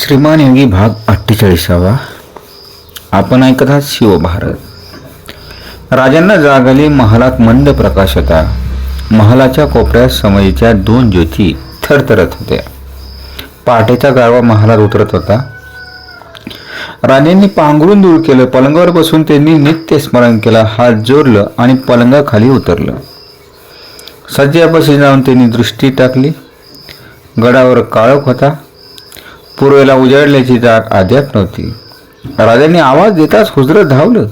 श्रीमान योगी भाग अठ्ठेचाळीसावा. आपण ऐकत आहात शिवभारत राजांना जाग आली महालात मंद प्रकाश होता. महालाच्या कोपऱ्यात समयीच्या दोन ज्योती थरथरत होत्या. पहाटेचा गारवा महालात उतरत होता. राजांनी पांघरून दूर केलं पलंगावर बसून त्यांनी नित्य स्मरण केलं हात जोडलं आणि पलंगाखाली उतरलं. सज्जापाशी जाऊन त्यांनी दृष्टी टाकली. गडावर काळोख होता. पूर्वेला उजाडल्याची जात अद्याप नव्हती. राजांनी आवाज देताच हुजरत धावलं.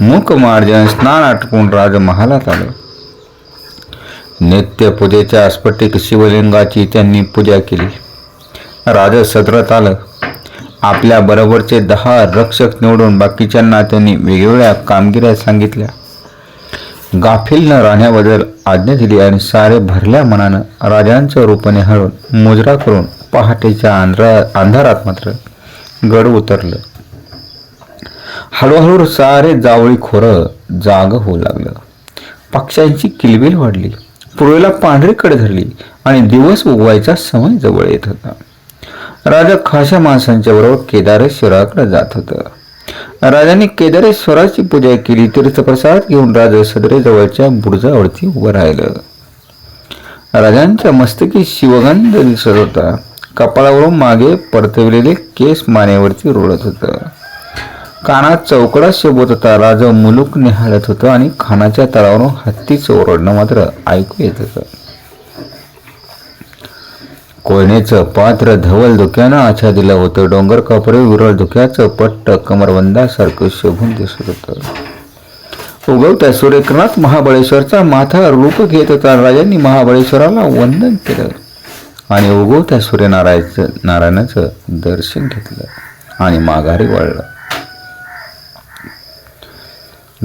मुख मार्जन स्नान आटपून राजमहालात आलं. नित्य पूजेच्या स्फटिक शिवलिंगाची त्यांनी पूजा केली. राज सदरात आलं. आपल्या बरोबरचे दहा रक्षक निवडून बाकीच्यांना त्यांनी वेगवेगळ्या कामगिऱ्या सांगितल्या. गाफील न राहण्याबद्दल आज्ञा दिली आणि सारे भरल्या मनानं राजांच्या रूपाने हळून मुजरा करून पहाटेच्या अंधरा अंधारात मात्र गड उतरलं. हळूहळू सारे जावळी खोरं जाग होऊ लागलं. पक्ष्यांची किलबिल वाढली. पूर्वेला पांढरीकडे धरली आणि दिवस उगवायचा समय जवळ येत होता. राजा खाशा माणसांच्या बरोबर केदारेश्वराकडे जात होता. राजाने केदारेश्वराची पूजा केली. तीर्थप्रसाद घेऊन राजा सदरे जवळच्या बुर्जावरती उभं राहिलं. राजांच्या मस्तकी शिवगंध दिसत होता. कपाळावरून मागे परतविलेले केस मानेवरती रोडत होतं. कानात चौकडा शोभत होता. राजा मुलूक निहाळत होतं आणि खानाच्या तळावरून हत्तीचं ओरडणं मात्र ऐकू येत होतं. कोयनेचं पात्र धवल धुक्यानं आच्छा दिलं होतं. डोंगर कपडे विरळ धुक्याचं पट्ट कमरबंदासारखं शोभून दिसत होतं. उगवत्या सूर्यकिरणात महाबळेश्वरचा माथा रूप घेत होता. राजांनी महाबळेश्वराला वंदन केलं. आणि उगवत्या सूर्यनारायणचं नारायणाचं दर्शन घेतलं आणि माघारी वळलं.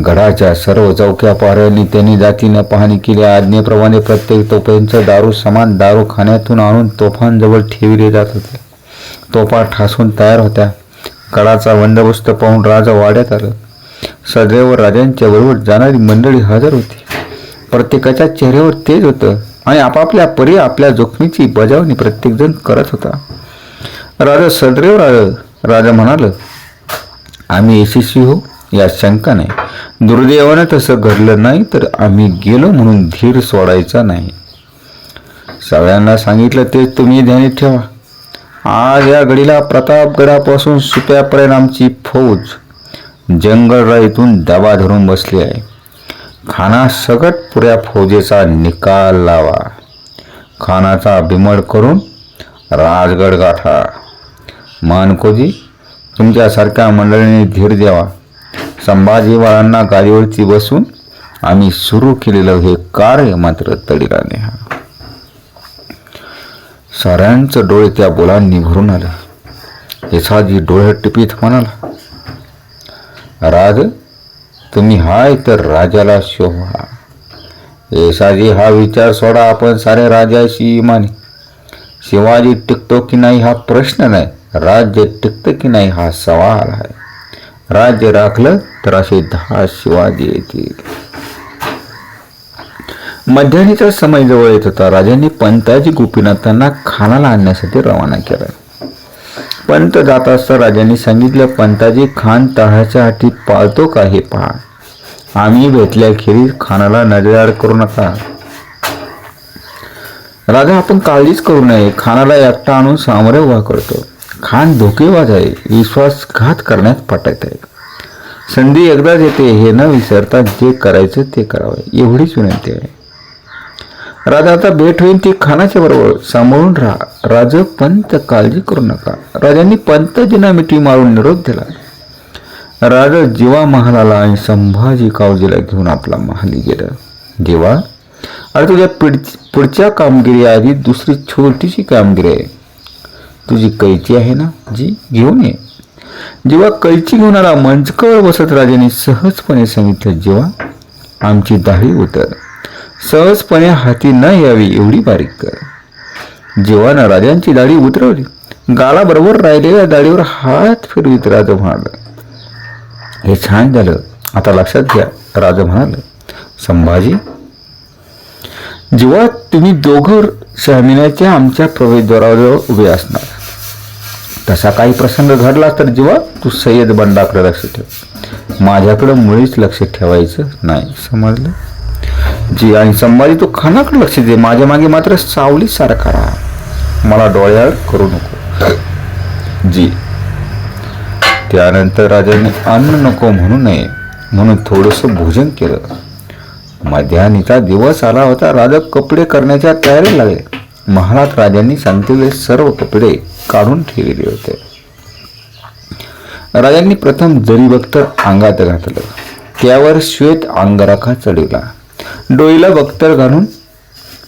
गडाच्या सर्व चौक्या पाऱ्यांनी त्यांनी जातीनं पाहणी केली. आज्ञेप्रमाणे प्रत्येक तोफांचं दारू समान दारू खाण्यातून आणून तोफांजवळ ठेवले जात होते. तोफा ठासून तयार होत्या. गडाचा बंदोबस्त पाहून राजा वाड्यात आलं. सदैव राजांच्या बरोबर जाणारी मंडळी हजर होती. प्रत्येकाच्या चेहऱ्यावर तेज होतं. आणि आपापल्या परी आपल्या जोखमीची बजावणी प्रत्येकजण करत होता. राजा सदैव राजा राजा म्हणाल आम्ही यशस्वी हो यात शंका नाही. दुर्दैवानं तसं घडलं नाही तर आम्ही गेलो म्हणून धीर सोडायचा नाही. सगळ्यांना सांगितलं ते तुम्ही ध्यानीत ठेवा. आज या घडीला प्रतापगडापासून सुप्यापर्यंत आमची फौज जंगलराईतून दबा धरून बसली आहे. खाना सगट पुऱ्या फौजेचा निकाल लावा. खानाचा बिमड करून राजगड गाठा. मानकोजी तुमच्यासारख्या मंडळीने धीर द्यावा. संभाजी बाळांना गाडीवरती बसून आम्ही सुरू केलेलं हे कार्य मात्र तडीला नेहा साऱ्यांचं डोळे त्या बोलांनी भरून आलं. यशाजी डोळे टिपीत म्हणाला राज तुम्ही हाय तर राजाला शोभा. येसाजी हा विचार सोडा आपण सारे राजाशी माने शिवाजी टिकतो की नाही हा प्रश्न नाही राज्य टिकतं की नाही हा सवाल आहे. राज्य राखलं तर असे दहा शिवाजी येतील. मध्यानीचा समय जवळ येत होता. राजांनी पंताजी गोपीनाथांना खानाला आणण्यासाठी रवाना केला. पंत जात असता राजांनी सांगितलं पंताजी खान तळाच्या हाती पाळतो का हे पहा आम्ही भेटल्याखेरीज खानाला नजरार करू नका. राजा आपण काळजीच करू नये. खानाला एकटा आणून सामोरे उभा करतो. खान धोकेबाज आहे. विश्वासघात करण्यात पटत आहे. संधी एकदाच येते. हे न विसरता जे करायचं ते करावं. एवढीच विनंती आहे. राजा आता भेट होईल ती खानाच्या बरोबर. सांभाळून राहा. राज पंत काळजी करू नका. राजांनी पंतजींना मिठी मारून निरोप दिला. राजा जेव्हा महालाला आणि संभाजी कावजीला घेऊन आपला महाली गेला. जेव्हा अरे तुझ्या पिढ पुढच्या कामगिरी आधी दुसरी छोटीशी कामगिरी आहे. तुझी कैची आहे ना? जी घेऊन ये. जेव्हा कैची घेऊन आला मंचकावर बसत राजाने सहजपणे सांगितलं जेव्हा आमची दाढी उतर. सहजपणे हाती न यावी एवढी बारीक कर. जेव्हा राजांची दाढी उतरवली गालाबरोबर राहिलेल्या दाढीवर हात फिरवीत राजा म्हणाला हे छान झालं. आता लक्षात घ्या राजा म्हणाल संभाजी जेव्हा तुम्ही दोघं शहमिन्याच्या आमच्या प्रवेशद्वारावर उभे असणार तसा काही प्रसंग घडला तर जेव्हा तू सय्यद बंडाकडे लक्ष ठेव. माझ्याकडं मुळीच लक्ष ठेवायचं नाही. समजलं? जी आणि संभाजी तू खानाकडे लक्ष दे माझ्या मागे मात्र सावली सारखा राहा मला डोळ्यावर करू नको। जी। त्यानंतर राजाने अन्न नको म्हणू नये म्हणून थोडंसं भोजन केलं। मध्यानीचा दिवस आला होता राजा कपडे करण्याच्या तयारी लागले। महालात राजांनी सांगितलेले सर्व कपडे काढून ठेवले होते। राजांनी प्रथम जरी अंगात घातलं। त्यावर श्वेत अंगराखा चढवला। डोईला बख्तर घालून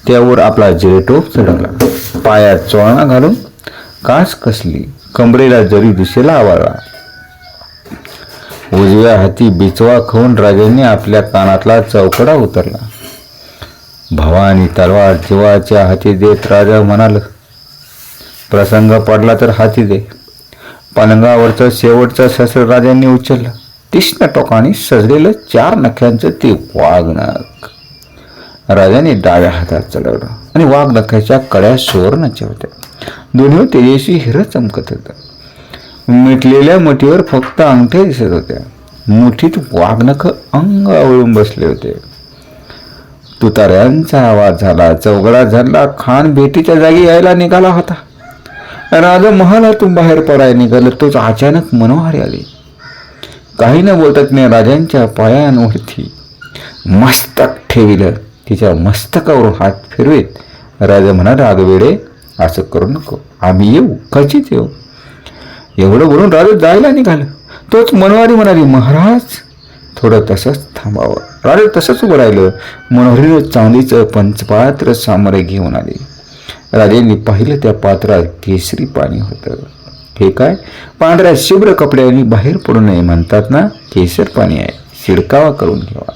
त्यावर आपला जिरेटोप चढवला पायात चोळणा घालून कास कसली कमरेला जरी दिशेला आवाळला. उजव्या हाती बिचवा खाऊन राजांनी आपल्या कानातला चौकडा उतरला. भवानी तलवार जीवाच्या हाती देत राजा म्हणाल प्रसंग पडला तर हाती दे. पलंगावरचं शेवटचं शस्त्र राजांनी उचललं. तीक्ष्ण टोकाने सजलेलं चार नख्यांचं ते वाघनख राजाने डाव्या हातात चढवलं आणि वाघ नख्याच्या कड्या सुवर्णाच्या होत्या दोन्ही तेजस्वी हिरं चमकत होतं. मिटलेल्या मुठीवर फक्त अंगठे दिसत होत्या मुठीत वाघनख अंग आवळून बसले होते. तुतार्यांचा आवाज झाला चौघडा झाला खान भेटीच्या जागी यायला निघाला होता. राजा महालातून बाहेर पडायला निघालं तोच अचानक मनोहारी आली. काही न बोलतात मी राजांच्या पायांवरती मस्तक ठेविलं. तिच्या मस्तकावरून हात फिरवीत. राजा म्हणाला आगवेडे असं करू नको. आम्ही येऊ. खचित येऊ. एवढं बोलून राजा जायला निघालं. तोच मनवारी म्हणाली महाराज. थोडं तसंच थांबावं. राजा तसंच उभं राहिलं. मनोहरीनं चांदीचं पंचपात्र सामरे घेऊन आले. राजांनी पाहिलं त्या पात्रात केसरी पाणी होतं. हे काय? पांढऱ्या शुभ्र कपड्यांनी बाहेर पडू नये म्हणतात ना? केसर पाणी आहे. शिडकावा करून घ्यावा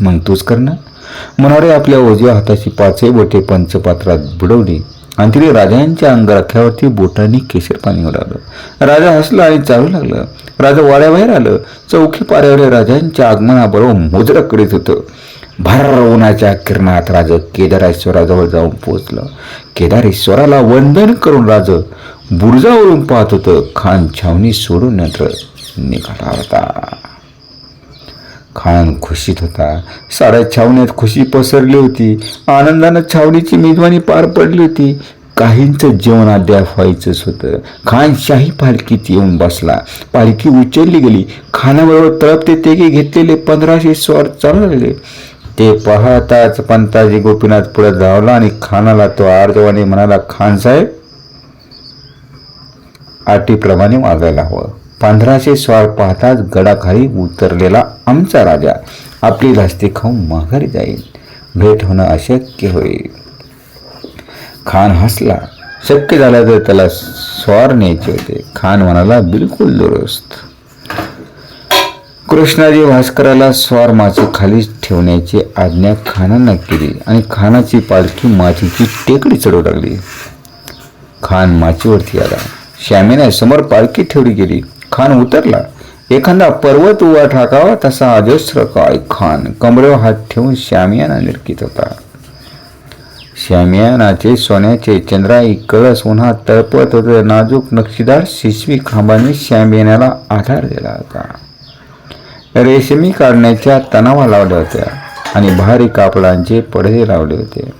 मग तूच कर मनारे आपल्या उजव्या हाताची पाचही बोटे पंचपात्रात बुडवली. आणि तिने राजांच्या अंगराख्यावरती बोटांनी केशर पाणी उडालं राजा हसला आणि चालू लागलं. राजा वाड्याबाहेर आलं. चौकी पाऱ्यावर राजांच्या आगमनाबरोबर मोजरं करीत होतं. भर उन्हाच्या किरणात राज केदारेश्वराजवळ जाऊन पोहोचलं. केदारेश्वराला वंदन करून राज बुर्जावरून पाहत होतं. खान छावणी सोडून नंतर निघाला होता. खान खुशीत होता. साऱ्या छावण्यात खुशी पसरली होती. आनंदानं छावणीची मेजवानी पार पडली होती. काहींचं जेवण अद्याप व्हायचंच होतं. खान शाही पालखीत येऊन बसला. पालखी उचलली गेली. खानाबरोबर तळपते तेगे घेतलेले पंधराशे स्वार चालू लागले ते पाहताच पंताजी गोपीनाथ पुढे धावला आणि खानाला तो आर्जवाने म्हणाला खान साहेब अटीप्रमाणे वागायला हवं. पंधराशे स्वार पाहताच गडाखाली उतरलेला आमचा राजा आपली लास्ती खाऊन माघारी जाईल. भेट होणं अशक्य होईल. खान हसला. शक्य झालं तर त्याला स्वार न्यायचे होते. खान म्हणाला बिलकुल दुरुस्त. कृष्णाजी भास्कराला स्वार माची खाली ठेवण्याची आज्ञा खानानं केली आणि खानाची पालखी माचीची टेकडी चढवू लागली. खान माचीवरती आला. श्यामीने समोर पालखी ठेवली गेली. खान उतरला. एखादा पर्वत उभा ठाकावा तसा अजस्र काय खान. कमरेवर हात ठेवून श्यामियाना निरकित होता. श्यामियानाचे सोन्याचे चंद्राई कळस उन्हात तळपत होते. नाजूक नक्षीदार शिशवी खांबाने श्यामियानाला आधार दिला होता. रेशमी काढण्याच्या तणावा लावल्या होत्या आणि भारी कापडांचे पडदे लावले होते.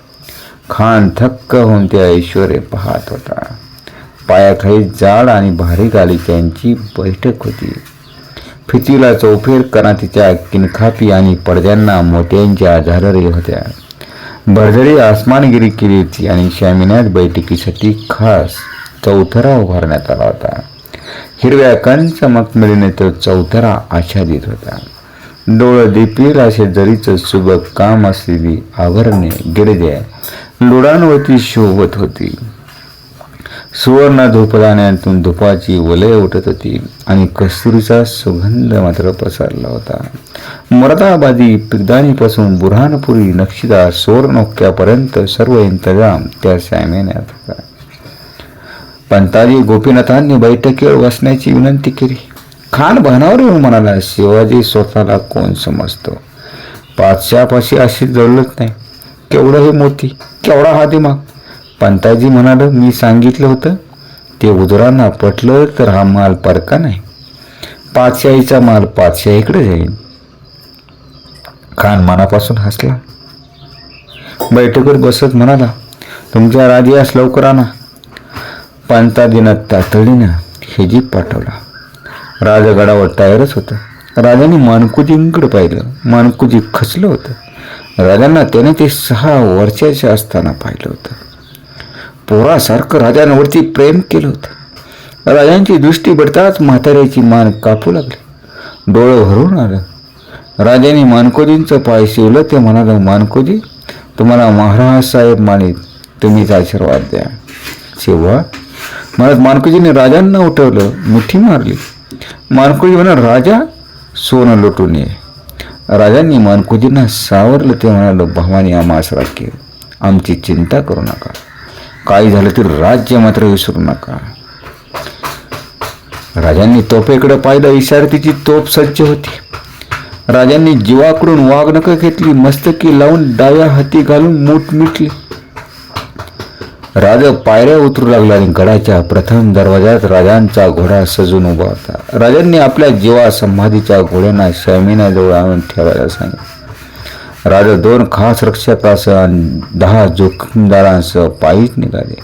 खान थक्क होऊन त्या ऐश्वर्य पाहत होता. पायाखाली जाड आणि भारी गालिक्यांची बैठक होती. फितीला चौफेर करातीच्या किनखापी आणि पडद्यांना मोत्यांच्या झालरी होत्या. भरजरी आसमानगिरी केली होती आणि शामिनात बैठकीसाठी खास चौथरा उभारण्यात आला होता. हिरव्या कंच मखमलीने तो चौथरा आच्छादित होता. डोळं दिपील असे जरीचं सुबक काम असलेली आवरणे गिरज्या लुडांवरती शोभत होती. सुवर्ण धूपदाण्यातून धुपाची वलय उठत होती आणि कस्तुरीचा सुगंध मात्र पसरला होता. मरदाबादी पिगदाणीपासून बुरहानपुरी नक्षीदार सुवर्णोक्यापर्यंत सर्व इंतजाम त्या सॅमेन्यात होता पंताजी गोपीनाथांनी बैठकीवर बसण्याची विनंती केली. खान बहनावर येऊन म्हणाला शिवाजी स्वतःला कोण समजतो? पाचशापाशी अशी जरूरत नाही. केवढं हे मोती? केवढा हा दिमाग पंताजी म्हणाल मी सांगितलं होतं ते उदरांना पटलं तर हा माल परका नाही. पाचशाहीचा माल पाचशाहीकडे जाईल खान मनापासून हसला. बैठकीत बसत म्हणाला तुमच्या राजास लवकर आणा. पंता तातडीनं हे जीप पाठवला राजगडावर तयारच होतं. राजाने मानकुजींकडे पाहिलं. मानकुजी खचलं होतं. राजांना त्याने ते सहा वर्षाच्या असताना पाहिलं होतं. पोरासारखं राजांवरती प्रेम केलं होतं. राजांची दृष्टी पडताच म्हाताऱ्याची मान कापू लागली. डोळं भरून आलं. राजाने मानकोजींचं पाय शिवलं. ते म्हणालं मानकोजी तुम्हाला महाराज साहेब मानित. तुम्हीच आशीर्वाद द्या. शिवा? म्हणत मानकोजीने राजांना उठवलं. मुठी मारली. मानकोजी म्हणा राजा सोनं लुटून ये. राजांनी मानकोजींना सावरलं. ते म्हणालं भवानी आमास राखे आमची चिंता करू नका. काही झालं तर राज्य मात्र विसरू नका. राजांनी तोफेकडे पाहिलं इशारतीची तोफ सज्ज होती. राजांनी जीवाकडून वाघनकं घेतली मस्तकी लावून डाव्या हाती घालून मूठ मिटली. राजा पायऱ्या उतरू लागला आणि गडाच्या प्रथम दरवाजात राजांचा घोडा सजून उभा होता. राजांनी आपल्या जीवा समाधीच्या घोड्यांना शमिनाजवळ आणून ठेवायला सांगितलं. राजा दोन खास रक्षकासह आणि दहा जोखीमदारांसह पायीच निघाले.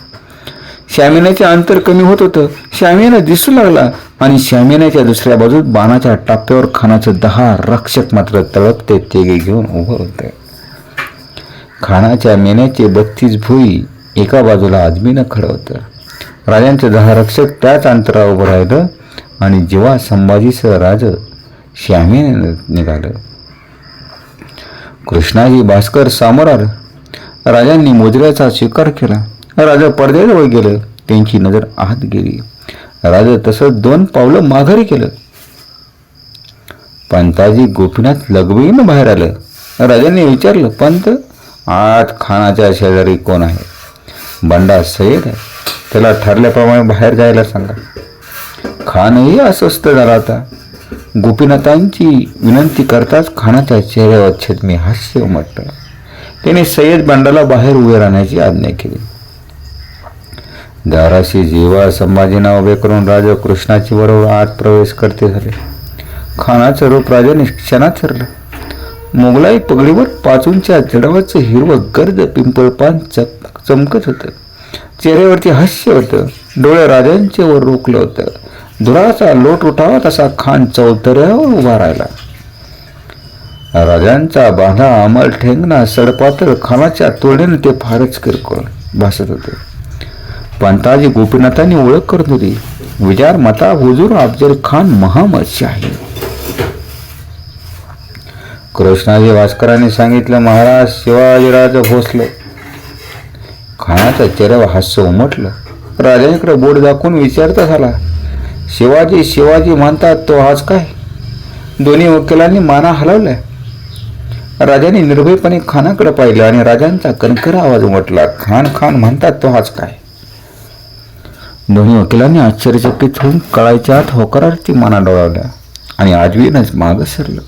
श्यामिनाचे अंतर कमी होत होतं. श्यामिना दिसू लागला आणि श्यामिनाच्या दुसऱ्या बाजूत बाणाच्या टाप्यावर खानाचं दहा रक्षक मात्र तळपते तेगे घेऊन उभं होतं. खानाच्या मेण्याचे बत्तीस भुई एका बाजूला आदमीनं खडं होतं. राजांचं दहा रक्षक त्याच अंतरावर उभं राहिलं आणि जेव्हा संभाजीसह राज श्यामीने निघालं कृष्णाजी भास्कर समोर आलं राजांनी मोजऱ्याचा स्वीकार केला. राजा पडद्याजवळ गेलं. त्यांची नजर आत गेली. राजा तसं दोन पावलं माघारी केलं. पंताजी गोपीनाथ लगबगीनं बाहेर आलं. राजांनी विचारलं पंत आत खानाच्या शेजारी कोण आहे? बंडा सय्यद आहे. त्याला ठरल्याप्रमाणे बाहेर जायला सांगा. खानही अस्वस्थ झाला होता. गोपीनाथांची विनंती करताच खानाच्या चेहऱ्यावर छेदमी हास्य उमटलं. त्याने सय्यद बंडाला बाहेर उभे राहण्याची आज्ञा केली. दाराशी जेव्हा संभाजीना उभे करून राजा कृष्णाची बरोबर आत प्रवेश करते झाले. खानाचं रूप राजा क्षणात ठरलं मोगलाई पगडीवर पाचूंच्या जडावाचं हिरवं गर्द पिंपळपान चक चमकत होतं. चेहऱ्यावरती हास्य होतं. डोळ्या राजांचे वर रोखलं होतं. दुराचा लोट उठावा तसा खान चौतऱ्यावर उभा राहिला राजांचा बांधा अमल ठेंगणा सडपातळ खानाच्या तोडीने ते फारच किरकोळ भासत होते. पंताजी गोपीनाथांनी ओळख करत होती विचार मता हुजूर अफजल खान महामत्स्य आहे कृष्णाजी भास्करांनी सांगितलं महाराज शिवाजीराज भोसले. खानाचा चेहऱ्यावर हास्य उमटलं. राजांकडे बोट दाखवून विचारता झाला शिवाजी शिवाजी म्हणतात तो आज काय? दोन्ही वकिलांनी माना हलवल्या. राजाने निर्भयपणे खानाकडे पाहिलं आणि राजांचा कणखर आवाज उमटला. खान खान म्हणतात तो आज काय? दोन्ही वकिलांनी आश्चर्यचकित होऊन कळायच्या आत होकारार्थी माना डोळावल्या आणि आजवीनच मागं सरलं.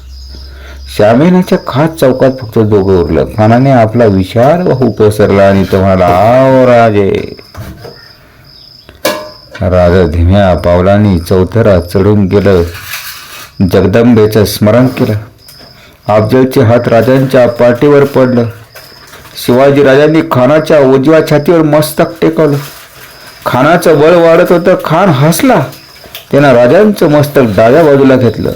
श्यामेनाच्या खास चौकात फक्त दोघं उरलं. खानाने आपला विशाल बाहू पसरला आणि तो म्हणाला आओ राजे! राजा धीम्या पावलांनी चौथरा चढून गेलं. जगदंबेचं स्मरण केलं. अफजलचे हात राजांच्या पाठीवर पडलं. शिवाजी राजांनी खानाच्या उजव्या छातीवर मस्तक टेकवलं. खानाचं बळ वाढत होतं खान हसला. त्यानं राजांचं मस्तक डाव्या बाजूला घेतलं.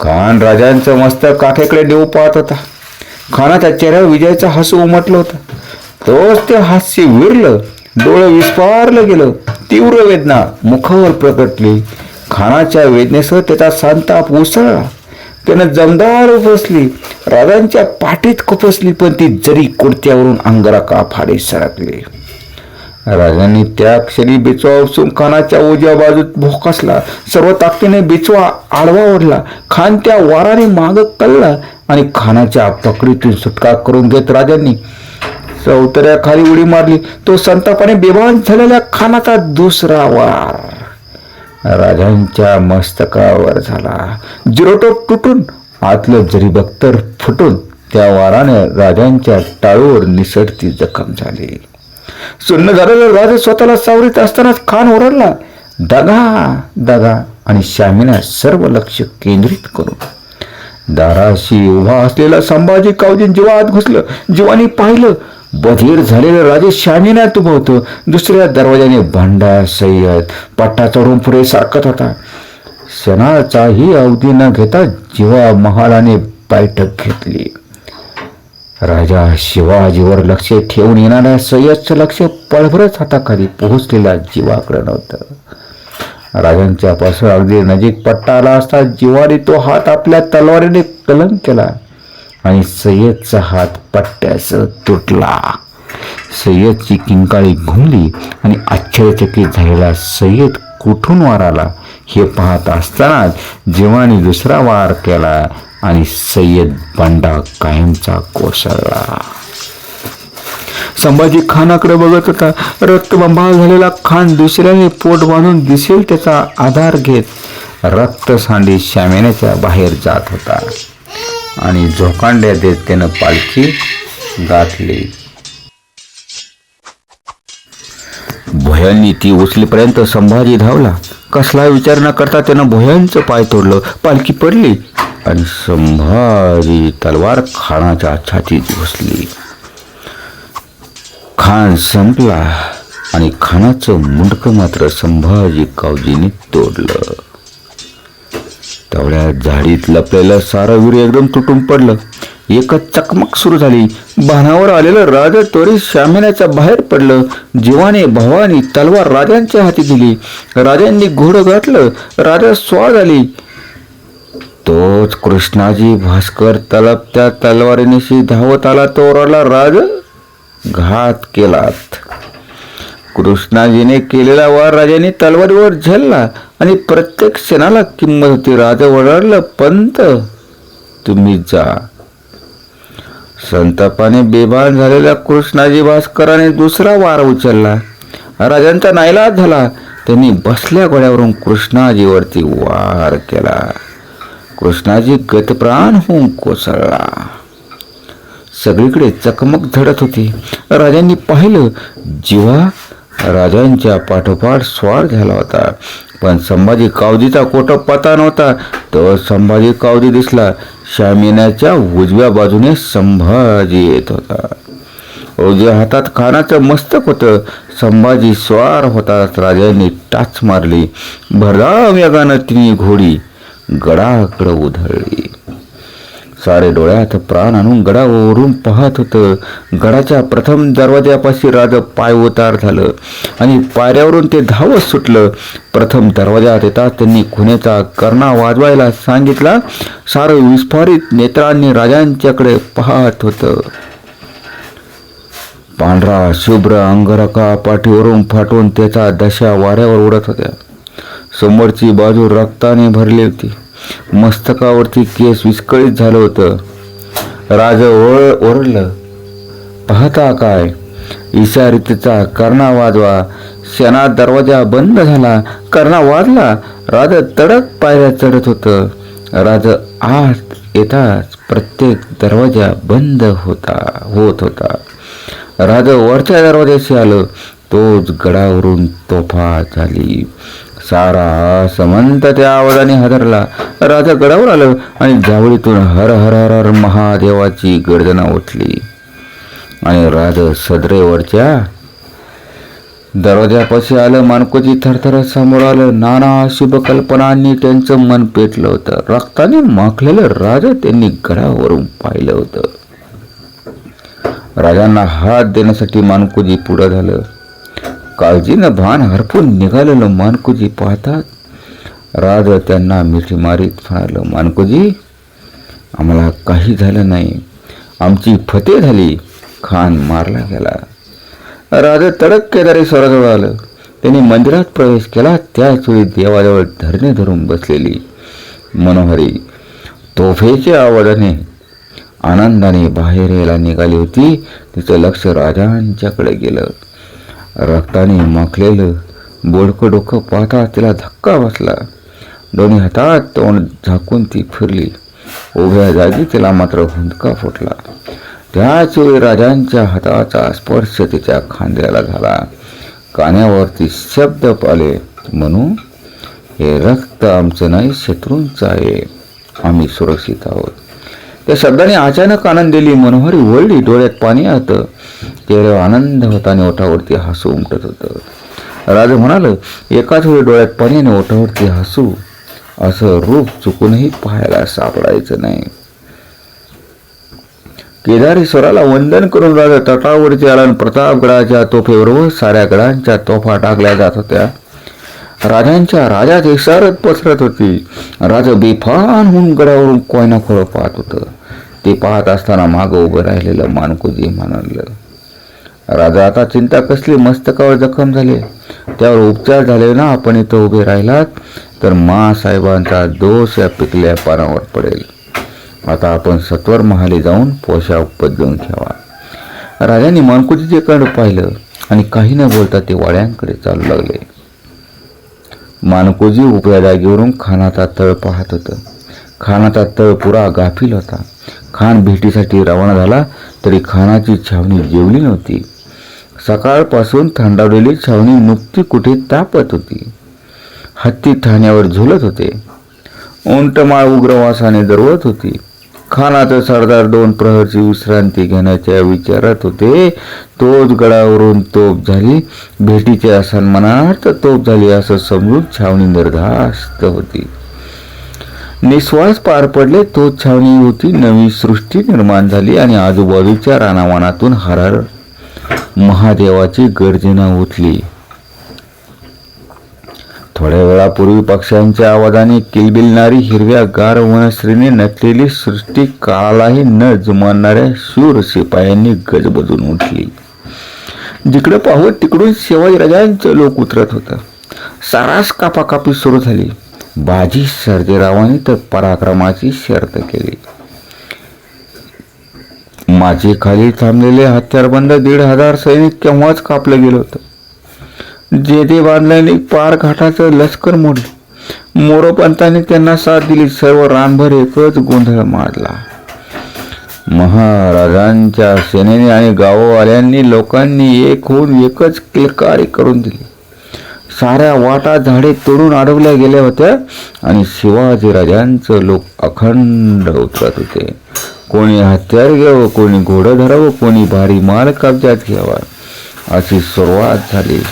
खान राजांचं मस्तक काठेकडे देऊ पाहत होता. खानाच्या चेहऱ्यावर विजयाचं हसू उमटलं होतं. तोच ते हास्य विरलं. डोळं विस्फारलं गेलं. तीव्र वेदना. मुखावर प्रकटली. खानाच्या वेदनेसह त्याचा संताप उसळला. त्यानं जमदार उपसली. राजांच्या पाठीत खुपसली पण ती जरी कुडत्यावरून अंगराका फाडे सरकले. राजांनी त्या क्षणी बिचवा उपसून खानाच्या उजव्या बाजूत भोकासला. सर्व ताकदीने बिचवा आडवा ओढला. खान त्या वाराने माग कलला आणि खानाच्या पकडीतून सुटका करून घेत राजांनी चौतऱ्याखाली उडी मारली. तो संतापाने बेभान झालेल्या खानाचा दुसरा वार. राजांच्या मस्तकावर झाला. जिरोटो तुटून आतलं जरी बख्तर फुटून त्या वाराने राजांच्या टाळूवर निसटती जखम झाली. सुन्न झालेला राजा स्वतःला सावरीत असतानाच खान ओरडला दगा दगा आणि श्यामीना सर्व लक्ष केंद्रित करून. दाराशी उभा असलेला संभाजी कावजी जेव्हा आत घुसलं. जीवानी पाहिलं बधीर झालेलं राजे श्यामीनात उभं दुसऱ्या दरवाजाने भांडा सय्यद. पट्टा चढून पुढे सारखत होता. सणाचाही अवधी न घेता जेव्हा महालाने बैठक घेतली. राजा शिवाजीवर लक्ष ठेवून येणाऱ्या सय्यदचं लक्ष पळभरच हाताखाली पोहोचलेल्या जीवाकडे नव्हतं. राजांच्या पासून अगदी नजीक पट्टा आला असता जीवाने तो हात आपल्या तलवारीने कलंक केला. आणि सय्यदचा हात पट्ट्यास तुटला. सय्यदची किंकाळी घुमली आणि आश्चर्यचकित झालेला सय्यद कुठून वार आला हे पाहत असतानाच जीवाने दुसरा वार केला आणि सय्यद बंडा कायमचा कोसळला. संभाजी खानाकडे बघत होता. रक्तबंबाळ झालेला खान दुसऱ्याने पोट बांधून दिसेल त्याचा आधार घेत रक्तसांडी शामेण्याच्या बाहेर जात होता. आणि झोकांड्या देत त्यानं पालखी गाठली. भोयांनी ती उचलीपर्यंत संभाजी धावला. कसला विचार न करता त्यानं भोयांचं पाय तोडलं. पालखी पडली आणि संभाजी तलवार खानाच्या छातीत घुसली. खान संपला आणि खानाचं मुंडकं मात्र संभाजी कावजीने तोडलं. तेवढ्या झाडीत लपलेलं सारं वीर एकदम तुटून पडलं. एकच चकमक सुरू झाली. बाणावर आलेलं राजा त्वरित शामिनाच्या बाहेर पडलं. जीवाने भावानी तलवार राजांच्या हाती दिली. राजांनी घोडं गाठलं. राजा स्वार झाली. तोच कृष्णाजी भास्कर तलपत्या तलवारीनिशी धावत आला. तो राजा राज घात केलात. कृष्णाजीने केलेला वार राजाने तलवारीवर झेलला आणि प्रत्येक क्षणाला किंमत होती राजा ओरडलं पंत तुम्ही जा. संतापाने बेभान झालेल्या कृष्णाजी भास्कराने दुसरा वार उचलला. राजांचा नाईलाज झाला. त्यांनी बसल्या घोड्यावरून कृष्णाजीवरती वार केला. कृष्णाजी गतप्राण होऊन कोसळला. सगळीकडे चकमक झडत होती. राजांनी पाहिलं जीवा राजांच्या पाठोपाठ स्वार झाला होता. पण संभाजी कावजीचा कोटप पता नव्हता. तो संभाजी कावजी दिसला. शामिनाच्या उजव्या बाजूने संभाजी येत होता. उजव्या हातात खानाचं मस्तक होतं. संभाजी स्वार होताच राजांनी टाच मारली. भरधाव वेगानं तिने घोडी गडाकडं उधळली. सारे डोळ्यात प्राण आणून गडावरून पाहत होतं. गडाच्या प्रथम दरवाजापाशी राज पाय उतार झालं आणि पायऱ्यावरून ते धावत सुटलं. प्रथम दरवाजात येतात त्यांनी खुनेचा कर्णा वाजवायला सांगितला. सारं विस्फारित नेत्रांनी राजांच्याकडे पाहत होतं. पांढरा शुभ्र अंगरका पाठीवरून फाटून त्याचा दशा वाऱ्यावर उडत होत्या. समोरची बाजू रक्ताने भरली होती. मस्तकावरती केस विस्कळीत झालं होतं. राज ओळ ओरडलं पाहता काय? इशारितीचा कर्णा वाजवा. शना दरवाजा बंद झाला. कर्णा वाजला. राज तडक पायऱ्या चढत होतं. राज आत येताच प्रत्येक दरवाजा बंद होता होत होता. राज वरच्या दरवाज्याशी आलं. तोच गडावरून तोफा झाली. सारा समंत त्या आवाजाने हादरला. राजा गडावर आलं आणि जावळीतून हर हर हर हर महादेवाची गर्जना उठली. आणि राज सदरेवरच्या दरवाजापाशी आलं मानकोजी थरथरत समोर आलं नाना शुभ कल्पनांनी त्यांचं मन पेटलं होतं. रक्ताने माखलेलं राजा त्यांनी गडावरून पाहिलं होतं. राजांना हात देण्यासाठी मानकोजी पुढं झालं. काळजीनं भान हरपून निघालेलं मानकुजी पाहतात राज त्यांना मिठी मारीत म्हणालं मानकुजी आम्हाला काही झालं नाही. आमची फते झाली. खान मारला गेला. राजा तडक केदारी स्वराजवळ आलं. त्यांनी मंदिरात प्रवेश केला. त्याच वेळी देवाजवळ धरणे धरून बसलेली मनोहरी तोफेच्या आवाजाने आनंदाने बाहेर यायला निघाली होती. तिचं लक्ष राजांच्याकडे गेलं. रक्ताने माखलेलं बोडकं डोकं पाहता तिला धक्का बसला. दोन्ही हातात तोंड झाकून ती फिरली. उभ्या जागी तिला मात्र हुंदका फुटला. त्याच वेळी राजांच्या हाताचा स्पर्श तिच्या खांद्याला झाला. कान्यावरती शब्द पाले म्हणू हे रक्त आमचं नाही शत्रूंचं आहे. आम्ही सुरक्षित आहोत. त्या शब्दाने अचानक आनंद दिली. मनोहरी वळली डोळ्यात पाणी आत चेहऱ्यावर आनंद होता आणि ओठावरती हसू उमटत होतं. राजा म्हणाल एकाच वेळी डोळ्यात पाणी आणि ओठावरती हसू. असं रूप चुकूनही पाहायला सापडायचं नाही. केदारेश्वराला वंदन करून राजा तटावरती आला आणि प्रतापगडाच्या तोफेबरोबर साऱ्या गडांच्या तोफा टाकल्या जात होत्या. राजांच्या राजात इशारत पसरत होती. राजा बेफान होऊन गडावरून कोयना खोळ पाहत होतं. ते पाहत असताना मागं उभं राहिलेलं मानकोजी म्हणालं राजा आता चिंता कसली? मस्तकावर जखम झाली. त्यावर उपचार झाले ना? आपण इथं उभे राहिलात तर मा साहेबांचा दोष या पिकल्या पानावर पडेल. आता आपण सत्वर महाली जाऊन पोशाख बदलून ठेवा. राजाने मानकुजीचे कड पाहिलं आणि काही न बोलता ते वाड्यांकडे चालू लागले. मानकोजी उभ्या जागेवरून खानाचा तळ पाहत होतं. खानाचा तळ पुरा गाफील होता. खान भेटीसाठी रवाना झाला तरी खानाची छावणी जेवली नव्हती. सकाळपासून थंडावलेली छावणी नुकती कुठे तापत होती? हत्ती ठाण्यावर झुलत होते. उंटमाळ उग्रवासाने दरवत होती. खानाचं सरदार दोन प्रहरची विश्रांती घेण्याच्या विचारात होते. तोच गडावरून तोप झाली. भेटीच्या सन्मानार्थ तोप झाली असं समजून छावणी निर्धास्त होती. निश्वास पार पडले तो छावणी होती. नवी सृष्टी निर्माण झाली आणि आजूबाजूच्या रानावानातून हरहर महादेवाची गर्जना उठली. थोड्या वेळापूर्वी पक्ष्यांच्या आवाजाने किलबिलणारी हिरव्या गार वनश्रीने नटलेली सृष्टी काळालाही न जुमानणाऱ्या शूर शिपायांनी गजबजून उठली. जिकडे पाहू तिकडून शिवाजीराजांचं लोक उतरत होतं. सारास कापाकापी सुरू झाली. बाजी सर्जेरावांनी तर पराक्रमाची शर्त केली. माझे खाली थांबलेले हत्यारबंद दीड हजार सैनिक केव्हाच कापलं गेलं होतं? जेदे बांधल्याने पार घाटाचं लष्कर मोडलं. मोरोपंतांनी त्यांना साथ दिली. सर्व रानभर एकच गोंधळ माजला. महाराजांच्या सेनेने आणि गाववाल्यांनी लोकांनी एक होऊन एकच किलकारी करून दिली. साऱ्या वाटा झाडे तोडून अडवल्या गेल्या होत्या आणि शिवाजी राजांचं लोक अखंड उतरत होते. कोणी हत्यार घ्यावं कोणी घोडं धरावं कोणी भारी माल कब्जात घ्यावा अशी सुरुवात झाली.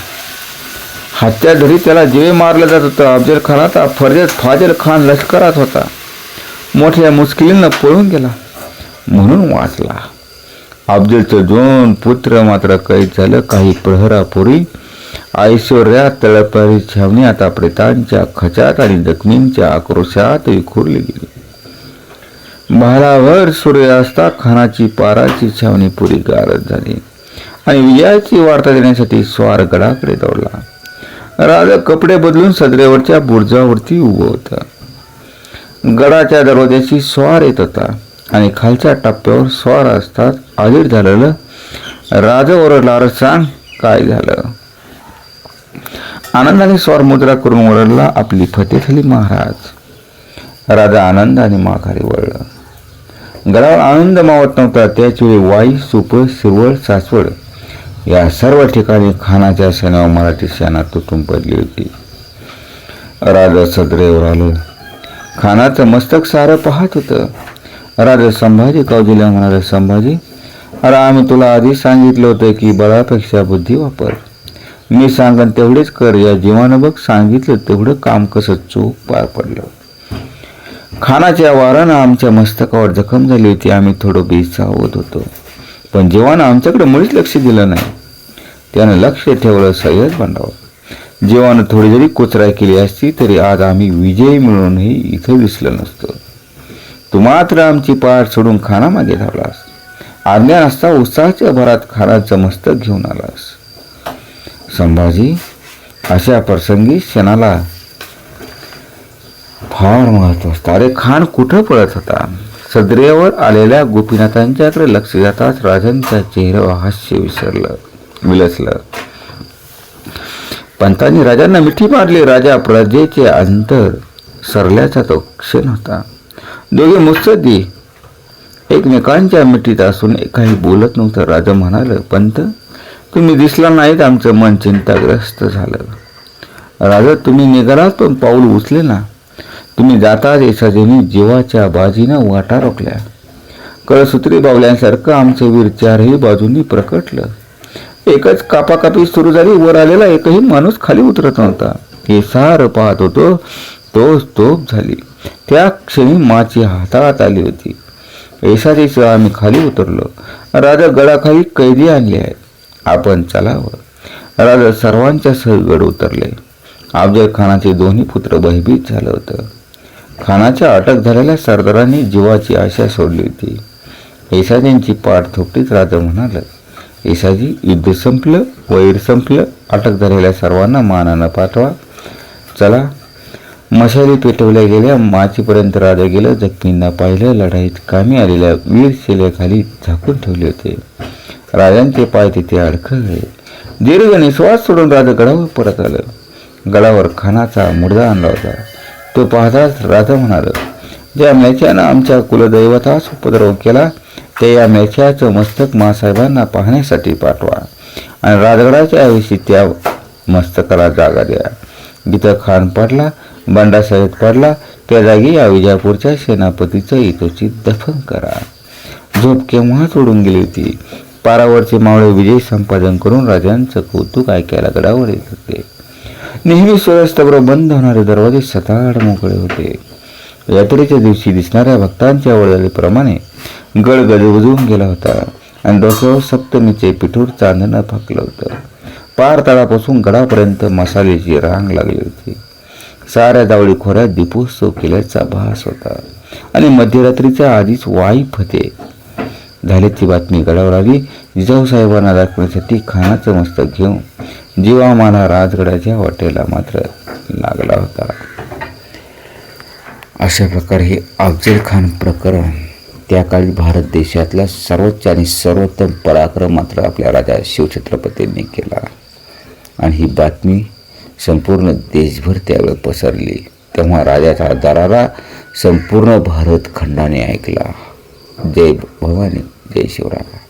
हत्याधरी त्याला जे मारलं जात होतं. अफजल खानाचा फर्जत फाजल खान लष्करात होता. मोठ्या मुश्किलीनं पळून गेला. म्हणून वाचला. अफजलचं दोन पुत्र मात्र कैद झालं. काही प्रहरापूर्वी ऐश्वर्या तळपारी छावणी आता प्रेतांच्या खचात आणि जखमींच्या आक्रोशात विखुरली गेली. भालाभर सूर्य असता खानाची पाराची छावणी पुरी गारद झाली. आणि विजयाची वार्ता देण्यासाठी स्वार गडाकडे दौडला. राजा कपडे बदलून सदरेवरच्या बुर्जावरती उभं होता. गडाच्या दरवाज्याशी स्वार येत होता आणि खालच्या टप्प्यावर स्वार असतात आधीर झालेलं राजा ओरडला सांग काय झालं? आनंदाने स्वार मुद्रा करून ओरडला आपली फतेखाली महाराज. राजा आनंदाने माघारी वळला. गडावर आनंद मावत नव्हता त्याची वाई सुप शिरवळ सासवड या सर्व ठिकाणी खानाच्या सेनेवर मराठी सेना तुटून पडली होती. राजा सदरेवर आलं. खानाचं मस्तक सारं पाहत होतं. राजा संभाजी कौजीला म्हणाले संभाजी अरे आम्ही तुला आधी सांगितलं होतं की बळापेक्षा बुद्धी वापर. मी सांगन तेवढेच कर या जीवानं बघ सांगितलं तेवढं काम कसं चूक पार पडलं. खानाच्या वारानं आमच्या मस्तकावर जखम झाली होती आम्ही थोडं बेसावत होतो. पण जेव्हानं आमच्याकडे मुळीच लक्ष दिलं नाही. त्यानं लक्ष ठेवलं सह्यच बंडावर. जेव्हानं थोडी जरी कोचराय केली असती तरी आज आम्ही विजय मिळूनही इथं दिसलं नसतं. तू मात्र आमची पाठ सोडून खानामागे धावलास. आज्ञा असता उत्साहाच्या भरात खानाचं मस्तक घेऊन आलास. संभाजी अशा प्रसंगी क्षणाला फार महत्त्व असतं अरे खान कुठं पळत होता? सदरेवर आलेल्या गोपीनाथांच्याकडे लक्ष जाताच राजांच्या चेहऱ्यावर हास्य विसरलं विलसलं. पंतांनी राजांना मिठी मारली. राजा प्रजेचे अंतर सरल्याचा तो क्षण होता. दोघे मुत्सद्दी एकमेकांच्या मिठीत असून काही बोलत नव्हतं. राजा म्हणाल पंत तुम्ही दिसला नाहीत. आमचं मन चिंताग्रस्त झालं. राजा तुम्ही निघालात पण पाऊल उचले ना तुम्ही जाता देशाजीने जीवाच्या बाजीनं वाटा रोखल्या. कळसूत्री बावल्यांसारखं आमचं वीर चारही बाजूंनी प्रकटलं. एकच कापाकापी सुरू झाली वर आलेला एकही माणूस खाली उतरत नव्हता. हे सार पाहत होतो तोच तोप झाली. त्या क्षणी माची हातात आली होती. ऐसाचीच आम्ही खाली उतरलो. राजा गडाखाली कैदी आणले आहे आपण चलावं. राजा सर्वांच्या सह गड उतरले. अफजल खानाचे दोन्ही पुत्र भयभीत झालं होतं. खानाच्या अटक झालेल्या सरदारांनी जीवाची आशा सोडली होती. येसाजींची पाठ थोपटीत राजा म्हणाल येसाजी युद्ध संपलं वैर संपलं अटक झालेल्या सर्वांना मानानं पाठवा. चला. मशाली पेटवल्या गेल्या माचीपर्यंत राजा गेलं जखमींना पाहिलं लढाईत कामी आलेल्या वीर शिलेखाली झाकून ठेवले होते. राजांचे पाय तिथे अडखळले. दीर्घ निश्वास सोडून राजा गडावर परत आलं. गडावर खानाचा मुडदा आणला होता. तो पाहताच राजा म्हणाल ज्या मेच्यानं आमच्या कुलदैवतास उपद्रव केला ते या मेच्याचं मस्तक मासाहेबांना पाहण्यासाठी पाठवा आणि राजगडाच्या ऐवशी त्या मस्तकाला जागा द्या. जिथं खान पडला बंडासाहेब पडला त्या जागी या विजापूरच्या सेनापतीचं इतोची दफन करा. झोप केव्हाच उडून गेली होती पारावरचे मावळे विजय संपादन करून राजांचं कौतुक ऐकायला गडावर येत होते. नेहमी सूर्यास्ताबरोबर बंद होणारे दरवाजे सताड मोकळे होते. यात्रेच्या दिवशी दिसणाऱ्या भक्तांच्या वळलेप्रमाणे गड गजबजून गेला होता आणि डोक्यावर सप्तमीचे पिठूर चांदणं फाकलं होतं. पार तळापासून गडापर्यंत मसाल्याची रांग लागली होती. साऱ्या दावळी खोऱ्यात दीपोत्सव केल्याचा भास होता आणि मध्यरात्रीच्या आधीच वाईफ होते. झाल्याची बातमी गडावर आली जिजाऊ साहेबांना दाखवण्यासाठी खानाचं मस्तक घेऊन जीवामाना राजगडाच्या वाटेला मात्र लागला होता. अशा प्रकारे हे अफजल खान प्रकरण त्या काळी भारत देशातला सर्वोच्च आणि सर्वोत्तम पराक्रम मात्र आपल्या राजा शिवछत्रपतींनी केला. आणि ही बातमी संपूर्ण देशभर त्यावेळी पसरली. तेव्हा राजाचा दरारा संपूर्ण भारत खंडाने ऐकला. जय भवानी जय शिवराय.